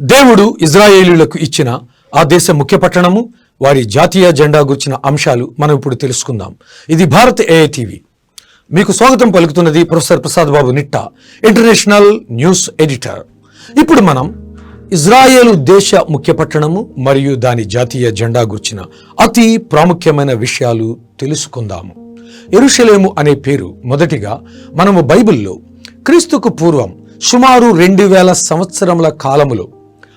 దేవుడు ఇజ్రాయేలీలకు ఇచ్చిన ఆ దేశ ముఖ్య పట్టణము వారి జాతీయ జెండా గుర్చిన అంశాలు మనం ఇప్పుడు తెలుసుకుందాం. ఇది భారత్ ఏఐ టీవీ మీకు స్వాగతం పలుకుతున్నది professor Prasad Babu Nitta international news editor. ఇప్పుడు మనం ఇజ్రాయేల్ దేశ ముఖ్య పట్టణము మరియు దాని జాతీయ జెండా గుర్చిన అతి ప్రాముఖ్యమైన విషయాలు తెలుసుకుందాము. ఎరుషలేము అనే పేరు మొదటిగా మనము బైబిల్లో క్రీస్తుకు పూర్వం సుమారు రెండు వేల సంవత్సరముల కాలములో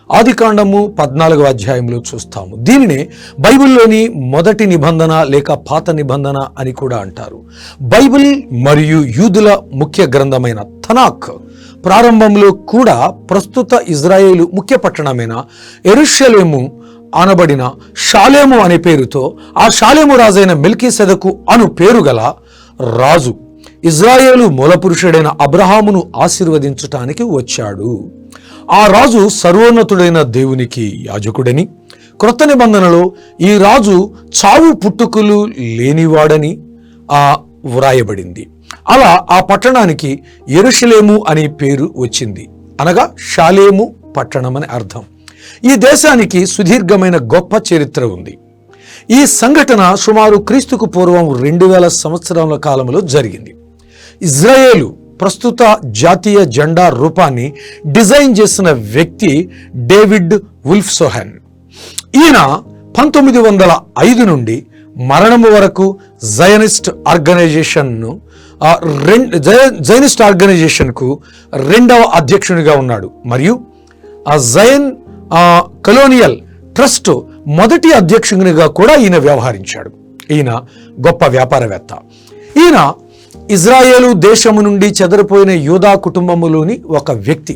ఆదికాండము పద్నాలుగవ అధ్యాయంలో చూస్తాము. దీనినే బైబిల్లోని మొదటి నిబంధన లేక పాత నిబంధన అని కూడా అంటారు. బైబిల్ మరియు యూదుల ముఖ్య గ్రంథమైన థనాక్ ప్రారంభంలో కూడా ప్రస్తుత ఇజ్రాయేలు ముఖ్య పట్టణమైన ఎరుషలేము అనబడిన షాలేము అనే పేరుతో ఆ షాలేము రాజైన మిల్కీ సెదకు అను పేరు గల రాజు ఇజ్రాయేలు మూలపురుషుడైన అబ్రహామును ఆశీర్వదించటానికి వచ్చాడు. ఆ రాజు సర్వోన్నతుడైన దేవునికి యాజకుడని క్రొత్త నిబంధనలో ఈ రాజు చావు పుట్టుకులు లేనివాడని ఆ వ్రాయబడింది. అలా ఆ పట్టణానికి ఎరుషలేము అనే పేరు వచ్చింది. అనగా షాలేము పట్టణం అని అర్థం. ఈ దేశానికి సుదీర్ఘమైన గొప్ప చరిత్ర ఉంది. ఈ సంఘటన సుమారు క్రీస్తుకు పూర్వం రెండు వేల సంవత్సరాల కాలంలో జరిగింది. ఇజ్రాయేలు ప్రస్తుత జాతీయ జెండా రూపాన్ని డిజైన్ చేసిన వ్యక్తి డేవిడ్ ఉల్ఫ్ సోహెన్ ఈయన పంతొమ్మిది వందల ఐదు నుండి మరణము వరకు జయనిస్ట్ ఆర్గనైజేషన్ను ఆ, జైనిస్ట్ ఆర్గనైజేషన్కు రెండవ అధ్యక్షునిగా ఉన్నాడు. మరియు ఆ జైన్ కలోనియల్ ట్రస్ట్ మొదటి అధ్యక్షునిగా కూడా ఈయన వ్యవహరించాడు. ఈయన గొప్ప వ్యాపారవేత్త. ఈయన ఇజ్రాయేలు దేశము నుండి చెదరిపోయిన యూదా కుటుంబములోని ఒక వ్యక్తి.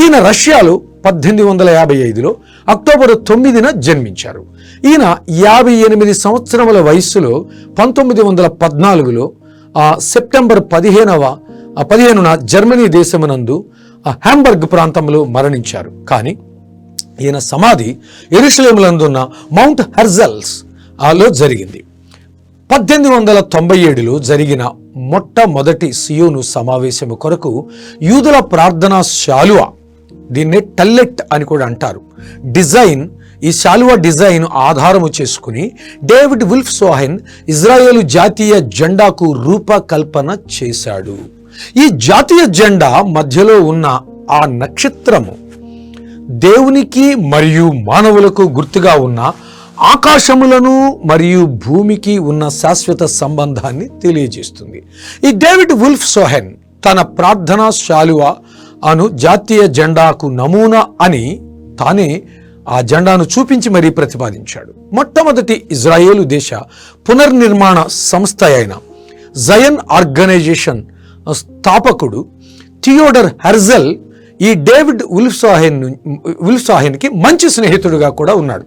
ఈయన రష్యాలో పద్దెనిమిది వందల యాభై ఐదులో అక్టోబర్ తొమ్మిదిన జన్మించారు. ఈయన యాభై ఎనిమిది సంవత్సరముల వయస్సులో పంతొమ్మిది వందల పద్నాలుగులో ఆ, సెప్టెంబర్ పదిహేనవ పదిహేనున జర్మనీ దేశమునందు హ్యాంబర్గ్ ప్రాంతంలో మరణించారు. కానీ ఈయన సమాధి ఎరుసలేములందున్న మౌంట్ హెర్జల్స్ ఆలో జరిగింది. పద్దెనిమిది వందల తొంభై ఏడులో జరిగిన మొట్టమొదటి సియోను సమావేశము కొరకు యూదుల ప్రార్థనా శాలువ దీన్నే టల్లెట్ అని కూడా అంటారు. డిజైన్ ఈ శాలువ డిజైన్ ఆధారము చేసుకుని డేవిడ్ విల్ఫ్ సోహెన్ ఇజ్రాయేలు జాతీయ జెండాకు రూపకల్పన చేశాడు. ఈ జాతీయ జెండా మధ్యలో ఉన్న ఆ నక్షత్రము దేవునికి మరియు మానవులకు గుర్తుగా ఉన్న ఆకాశములను మరియు భూమికి ఉన్న శాశ్వత సంబంధాన్ని తెలియజేస్తుంది. ఈ డేవిడ్ వుల్ఫ్ సోహెన్ తన ప్రార్థనా శాలువ అను జాతీయ జెండాకు నమూనా అని తానే ఆ జెండాను చూపించి మరీ ప్రతిపాదించాడు. మొట్టమొదటి ఇజ్రాయేలు దేశ పునర్నిర్మాణ సంస్థ అయిన జయన్ ఆర్గనైజేషన్ స్థాపకుడు థియోడర్ హెర్జల్ ఈ డేవిడ్ ఉల్ఫ్సాహెన్ ఉల్ఫ్సాహెన్కి మంచి స్నేహితుడుగా కూడా ఉన్నాడు.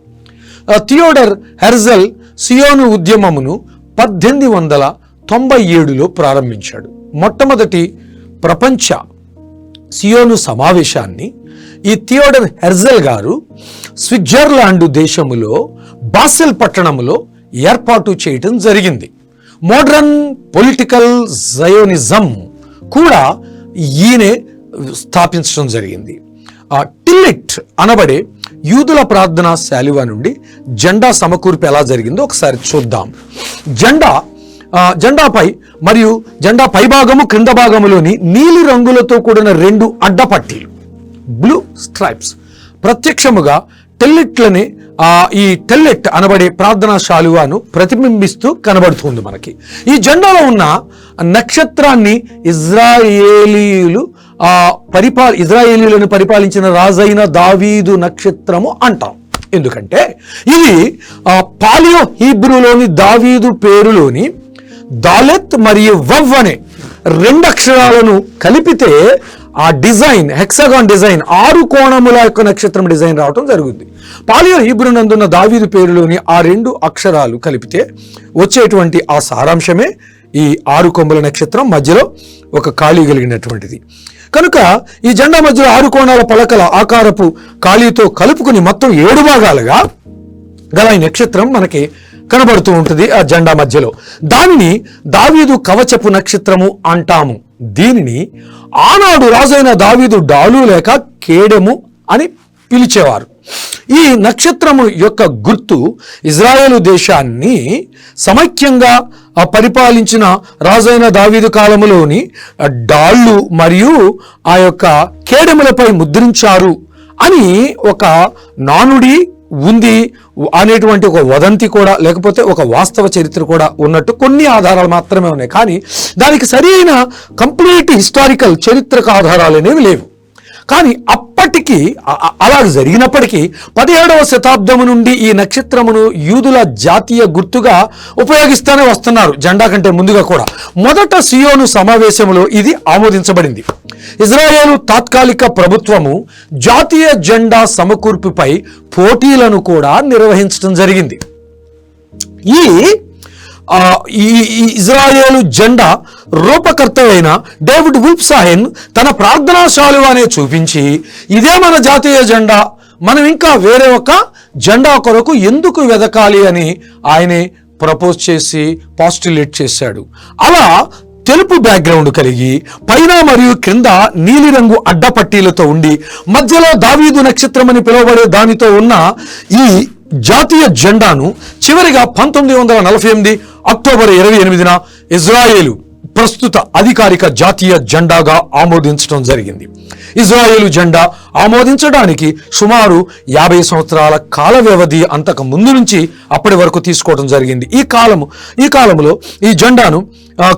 థియోడర్ హెర్జల్ సియోను ఉద్యమమును పద్దెనిమిది వందల తొంభై ఏడులో ప్రారంభించాడు. మొట్టమొదటి ప్రపంచ సియోను సమావేశాన్ని ఈ థియోడర్ హెర్జల్ గారు స్విట్జర్లాండ్ దేశములో బాసెల్ పట్టణములో ఏర్పాటు చేయటం జరిగింది. మోడ్రన్ పొలిటికల్ జయోనిజం కూడా ఈయనే స్థాపించడం జరిగింది. ఆ అనబడే యూదుల ప్రార్థన శాలివ నుండి జెండా సమకూర్పు ఎలా జరిగిందో ఒకసారి చూద్దాం. జెండా జెండాపై మరియు జెండా పైభాగము క్రింద భాగములోని నీలి రంగులతో కూడిన రెండు అడ్డపట్టీలు బ్లూ స్ట్రైప్స్. ప్రత్యక్షముగా టెల్లెట్లని ఈ టెల్లెట్ అనబడే ప్రార్థనా శాలువాను ప్రతిబింబిస్తూ కనబడుతుంది మనకి. ఈ జెండాలో ఉన్న నక్షత్రాన్ని ఇజ్రాయేలీయులు ఆ పరిపాల ఇజ్రాయేలీలను పరిపాలించిన రాజైన దావీదు నక్షత్రము అంటాం. ఎందుకంటే ఇది ఆ, పాలియో హీబ్రూలోని దావీదు పేరులోని దాలెత్ మరియు వవ్ అనే రెండు అక్షరాలను కలిపితే ఆ డిజైన్ హెక్సగాన్ డిజైన్ ఆరు కోణముల యొక్క నక్షత్రం డిజైన్ రావటం జరుగుతుంది పాలియో హీబ్రూ నందున్న దావీదు పేరులోని ఆ రెండు అక్షరాలు కలిపితే వచ్చేటువంటి ఆ సారాంశమే ఈ ఆరు కొమ్ముల నక్షత్రం మధ్యలో ఒక ఖాళీ కలిగినటువంటిది. కనుక ఈ జెండా మధ్యలో ఆరు కోణాల పలకల ఆకారపు ఖాళీతో కలుపుకుని మొత్తం ఏడు భాగాలుగా గల ఈ నక్షత్రం మనకి కనబడుతూ ఉంటుంది ఆ జెండా మధ్యలో. దానిని దావీదు కవచపు నక్షత్రము అంటాము. దీనిని ఆనాడు రాజైన దావీదు డాలు లేక కేడెము అని పిలిచేవారు. ఈ నక్షత్రము యొక్క గుర్తు ఇజ్రాయేలు దేశాన్ని సమైక్యంగా ఆ పరిపాలించిన రాజైన దావీదు కాలములోని డాళ్ళు మరియు ఆ యొక్క కేడములపై ముద్రించారు అని ఒక నానుడి ఉంది అనేటువంటి ఒక వదంతి కూడా లేకపోతే ఒక వాస్తవ చరిత్ర కూడా ఉన్నట్టు కొన్ని ఆధారాలు మాత్రమే ఉన్నాయి. కానీ దానికి సరైన కంప్లీట్ హిస్టారికల్ చరిత్రక ఆధారాలు అనేవి లేవు. కానీ అప్పటికి అలా జరిగినప్పటికీ పదిహేడవ శతాబ్దము నుండి ఈ నక్షత్రమును యూదుల జాతీయ గుర్తుగా ఉపయోగిస్తూనే వస్తున్నారు జెండా కంటే ముందుగా కూడా. మొదట సియోను సమావేశంలో ఇది ఆమోదించబడింది. ఇజ్రాయేలు తాత్కాలిక ప్రభుత్వము జాతీయ జెండా సమకూర్పుపై పోటీలను కూడా నిర్వహించడం జరిగింది. ఈ ఈ ఈ ఇజ్రాయేలు జెండా రూపకర్త అయిన డేవిడ్ విల్ప్సాహెన్ తన ప్రార్థనా శాలువానే చూపించి ఇదే మన జాతీయ జెండా మనం ఇంకా వేరే ఒక జెండా కొరకు ఎందుకు వెదకాలి అని ఆయనే ప్రపోజ్ చేసి పాస్టులేట్ చేశాడు. అలా తెలుపు బ్యాక్గ్రౌండ్ కలిగి పైన మరియు క్రింద నీలిరంగు అడ్డపట్టీలతో ఉండి మధ్యలో దావీదు నక్షత్రం అని పిలువబడే దానితో ఉన్న ఈ జాతీయ జెండాను చివరిగా పంతొమ్మిది వందల నలభై ఎనిమిది అక్టోబర్ ఇరవై ఎనిమిదిన ఇజ్రాయేలు ప్రస్తుత అధికారిక జాతీయ జెండాగా ఆమోదించడం జరిగింది. ఇజ్రాయేలు జెండా ఆమోదించడానికి సుమారు యాభై సంవత్సరాల కాల వ్యవధి అంతకు ముందు నుంచి అప్పటి వరకు తీసుకోవడం జరిగింది. ఈ కాలము ఈ కాలంలో ఈ జెండాను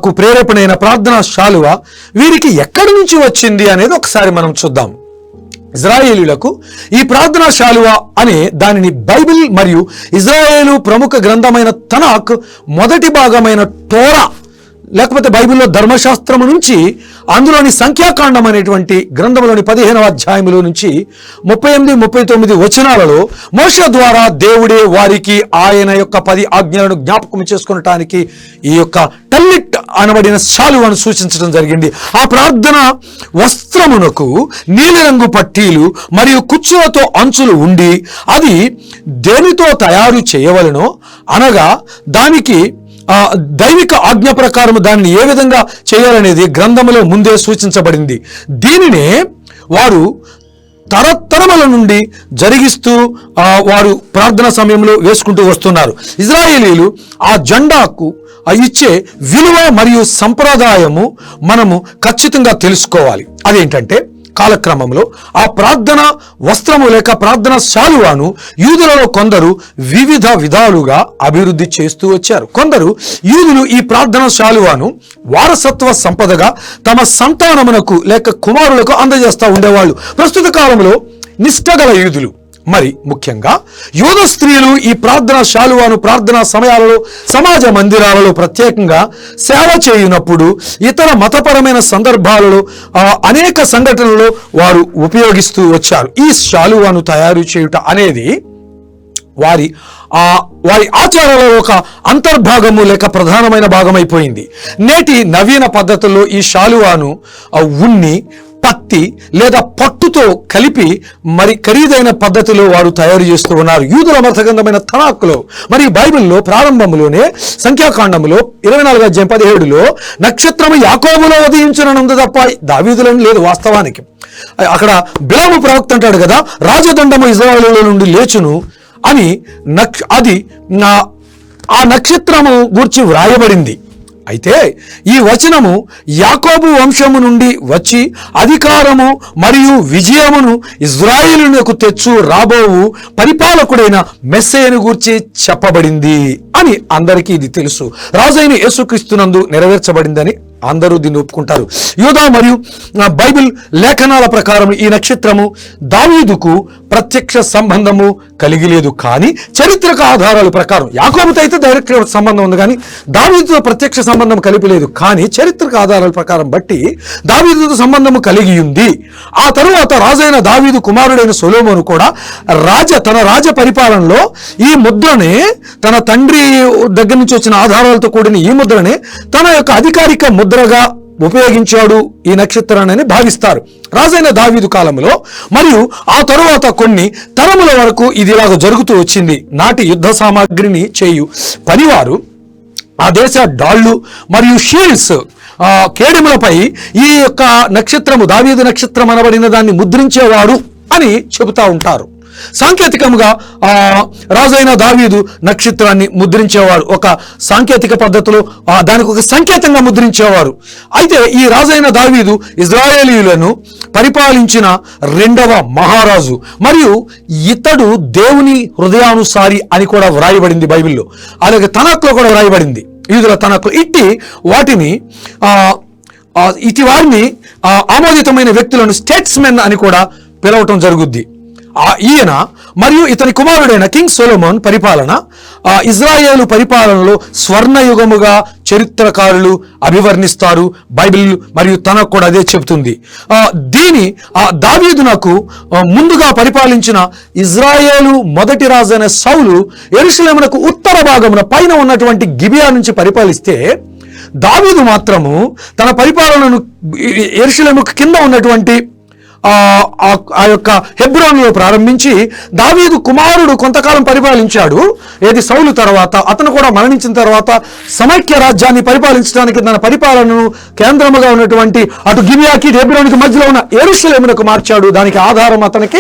కు ప్రేరేపణైన ప్రార్థనా శాలువ వీరికి ఎక్కడి నుంచి వచ్చింది అనేది ఒకసారి మనం చూద్దాం. ఇజ్రాయేలులకు ఈ ప్రార్థనా శాలువ అనే దానిని బైబిల్ మరియు ఇజ్రాయేలు ప్రముఖ గ్రంథమైన తనాక్ మొదటి భాగమైన టోరా లేకపోతే బైబిల్లో ధర్మశాస్త్రము నుంచి అందులోని సంఖ్యాకాండం అనేటువంటి గ్రంథంలోని పదిహేనవ అధ్యాయములో నుంచి ముప్పై ఎనిమిది ముప్పై తొమ్మిది వచనాలలో మోష ద్వారా దేవుడే వారికి ఆయన యొక్క పది ఆజ్ఞలను జ్ఞాపకం చేసుకునటానికి ఈ యొక్క టల్లిట్ అనబడిన శాలువను సూచించడం జరిగింది. ఆ ప్రార్థన వస్త్రమునకు నీలిరంగు పట్టీలు మరియు కుచ్చులతో అంచులు ఉండి అది దేనితో తయారు చేయవలనో అనగా దానికి ఆ దైవిక ఆజ్ఞ ప్రకారం దానిని ఏ విధంగా చేయాలనేది గ్రంథములో ముందే సూచించబడింది. దీనినే వారు తరతరముల నుండి జరిగిస్తూ వారు ప్రార్థన సమయంలో వేసుకుంటూ వస్తున్నారు. ఇజ్రాయేలీలు ఆ జెండాకు ఇచ్చే విలువ మరియు సంప్రదాయము మనము ఖచ్చితంగా తెలుసుకోవాలి. అదేంటంటే కాలక్రమంలో ఆ ప్రార్థన వస్త్రము లేక ప్రార్థన శాలువాను యూదులలో కొందరు వివిధ విధాలుగా అభివృద్ధి చేస్తూ వచ్చారు. కొందరు యూదులు ఈ ప్రార్థన శాలువాను వారసత్వ సంపదగా తమ సంతానమునకు లేక కుమారులకు అందజేస్తూ ఉండేవాళ్ళు. ప్రస్తుత కాలంలో నిష్ఠగల యూదులు మరి ముఖ్యంగా యూద స్త్రీలు ఈ ప్రార్థన శాలువాను ప్రార్థనా సమయాలలో సమాజ మందిరాలలో ప్రత్యేకంగా సేవ చేయునప్పుడు ఇతర మతపరమైన సందర్భాలలో అనేక సంఘటనలలో వారు ఉపయోగిస్తూ వచ్చారు. ఈ శాలువాను తయారు చేయుట అనేది వారి ఆ వారి ఆచారాలలో ఒక అంతర్భాగము లేక ప్రధానమైన భాగం అయిపోయింది నేటి నవీన పద్ధతుల్లో ఈ శాలువాను ఉన్ని పత్తి లేదా పట్టుతో కలిపి మరి ఖరీదైన పద్ధతిలో వారు తయారు చేస్తూ ఉన్నారు. యూదుల మర్థగంధమైన తనాకులో మరి బైబిల్లో ప్రారంభంలోనే సంఖ్యాకాండములో ఇరవై నాలుగు అధ్యాయం పదిహేడులో నక్షత్రము యాకోబులో ఉంది తప్ప దావీదులను లేదు వాస్తవానికి. అక్కడ బిలాము ప్రవక్త అంటాడు కదా రాజదండము ఇజ్రాయేలులో నుండి లేచును అని నక్ష అది నా ఆ నక్షత్రము గూర్చి వ్రాయబడింది. అయితే ఈ వచనము యాకోబు వంశము నుండి వచ్చి అధికారము మరియు విజయమును ఇజ్రాయిలునకు తెచ్చు రాబోవు పరిపాలకుడైన మెస్సేను గూర్చి చెప్పబడింది అని అందరికీ ఇది తెలుసు. రాజైన యేసుక్రీస్తునందు నెరవేర్చబడిందని అందరూ దీన్ని ఒప్పుకుంటారు. యూదా మరియు బైబిల్ లేఖనాల ప్రకారం ఈ నక్షత్రము దావీదుకు ప్రత్యక్ష సంబంధము కలిగి లేదు కానీ చరిత్రక ఆధారాల ప్రకారం యాకోబుతో అయితే డైరెక్ట్ సంబంధం ఉంది. కానీ దావీదుతో ప్రత్యక్ష సంబంధం కలిపి లేదు. కానీ చరిత్రక ఆధారాల ప్రకారం బట్టి దావీదుతో సంబంధము కలిగి ఉంది. ఆ తరువాత రాజైన దావీదు కుమారుడైన సొలోమోను కూడా రాజ తన రాజ పరిపాలనలో ఈ ముద్రనే తన తండ్రి దగ్గర నుంచి వచ్చిన ఆధారాలతో కూడిన ఈ ముద్రనే తన యొక్క అధికారిక ముద్రగా ఉపయోగించాడు ఈ నక్షత్రాన్ని భావిస్తారు. రాజైన దావీదు కాలంలో మరియు ఆ తరువాత కొన్ని తరముల వరకు ఇది ఇలాగ జరుగుతూ వచ్చింది. నాటి యుద్ధ సామాగ్రిని చేయు పనివారు ఆ దేశ డాళ్ళు మరియు షీల్డ్స్ కేడిములపై ఈ యొక్క నక్షత్రము దావీదు నక్షత్రం అనబడిన దాన్ని ముద్రించేవాడు అని చెబుతా ఉంటారు. సాంకేతికంగా ఆ రాజైన దావీదు నక్షత్రాన్ని ముద్రించేవారు ఒక సాంకేతిక పద్ధతిలో దానికి ఒక సంకేతంగా ముద్రించేవారు. అయితే ఈ రాజైన దావీదు ఇజ్రాయేలీయులను పరిపాలించిన రెండవ మహారాజు. మరియు ఇతడు దేవుని హృదయానుసారి అని కూడా వ్రాయబడింది బైబిల్లో. అలాగే తనకులో కూడా వ్రాయబడింది. యూదుల తనకు ఇట్టి వాటిని ఆ ఇటు వారిని ఆమోదితమైన వ్యక్తులను స్టేట్స్మెన్ అని కూడా పిలవటం జరుగుద్ది. ఈయన మరియు ఇతని కుమారుడైన కింగ్ సోలోమోన్ పరిపాలన ఆ ఇజ్రాయేలు పరిపాలనలో స్వర్ణయుగముగా చరిత్రకారులు అభివర్ణిస్తారు బైబిల్ మరియు తనకు కూడా అదే చెబుతుంది. దీని ఆ దావీదునకు ముందుగా పరిపాలించిన ఇజ్రాయేలు మొదటి రాజైన సౌలు ఎరుసలేమునకు ఉత్తర భాగమున పైన ఉన్నటువంటి గిబియా నుంచి పరిపాలిస్తే దావీదు మాత్రము తన పరిపాలనను ఎరుసలేముకు కింద ఉన్నటువంటి ఆ ఆ- యొక్క హెబ్రోన్లో ప్రారంభించి దావీదు కుమారుడు కొంతకాలం పరిపాలించాడు. ఏది సౌలు తర్వాత అతను కూడా మరణించిన తర్వాత సమైక్య రాజ్యాన్ని పరిపాలించడానికి తన పరిపాలనను కేంద్రముగా ఉన్నటువంటి అటు గిబియాకి హెబ్రోనికి మధ్యలో ఉన్న ఎరుషులేమునకు మార్చాడు. దానికి ఆధారం అతనికి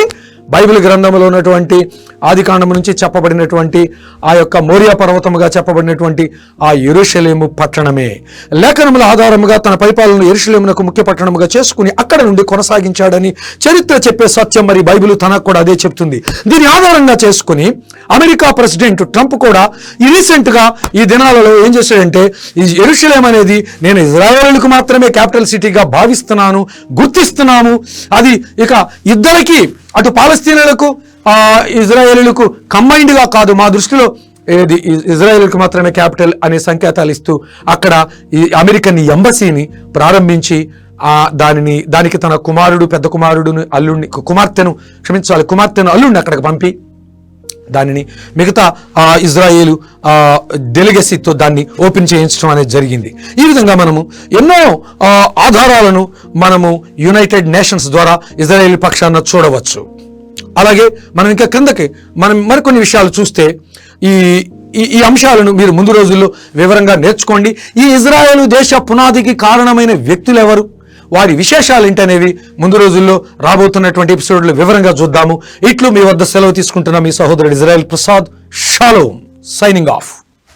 బైబిల్ గ్రంథంలో ఉన్నటువంటి ఆది నుంచి చెప్పబడినటువంటి ఆ యొక్క మోరియా పర్వతముగా చెప్పబడినటువంటి ఆ ఎరుషలేము పట్టణమే. లేఖనముల ఆధారముగా తన పరిపాలన ఎరుషలేమునకు ముఖ్య పట్టణముగా చేసుకుని అక్కడ నుండి కొనసాగించాడని చరిత్ర చెప్పే సత్యం మరి బైబిల్ తనకు కూడా అదే చెప్తుంది. దీని ఆధారంగా చేసుకుని అమెరికా ప్రెసిడెంట్ ట్రంప్ కూడా ఈ రీసెంట్గా ఈ దినాలలో ఏం చేశాడంటే ఈ ఎరుషలేం అనేది నేను ఇజ్రాయేలుకు మాత్రమే క్యాపిటల్ సిటీగా భావిస్తున్నాను గుర్తిస్తున్నాను అది ఇక ఇద్దరికి అటు పాలస్తీనులకు ఇజ్రాయేలీలకు కంబైన్డ్గా కాదు మా దృష్టిలో ఏది ఇ- మాత్రమే క్యాపిటల్ అనే సంకేతాలు ఇస్తూ అక్కడ ఈ అమెరికన్ ఎంబసీని ప్రారంభించి ఆ దానిని దానికి తన కుమారుడు పెద్ద కుమారుడును అల్లుడిని కుమార్తెను క్షమించాలి కుమార్తెను అల్లుడిని అక్కడికి పంపి దానిని మిగతా ఆ, ఇజ్రాయేలు ఆ, డెలిగసీతో దాన్ని ఓపెన్ చేయించడం అనేది జరిగింది. ఈ విధంగా మనము ఎన్నో ఆధారాలను మనము యునైటెడ్ నేషన్స్ ద్వారా ఇజ్రాయేల్ పక్షాన చూడవచ్చు. అలాగే మనం ఇంకా క్రిందకి మనం మరికొన్ని విషయాలు చూస్తే ఈ ఈ ఈ అంశాలను మీరు ముందు రోజుల్లో వివరంగా నేర్చుకోండి. ఈ ఇజ్రాయేల్ దేశ పునాదికి కారణమైన వ్యక్తులు ఎవరు? వారి విశేషాలు ఏంటనేవి ముందు రోజుల్లో రాబోతున్నటువంటి ఎపిసోడ్లో వివరంగా చూద్దాము. ఇట్లు మీ వద్ద సెలవు తీసుకుంటున్న మీ సహోదరుడు Israel Prasad. Shalom signing off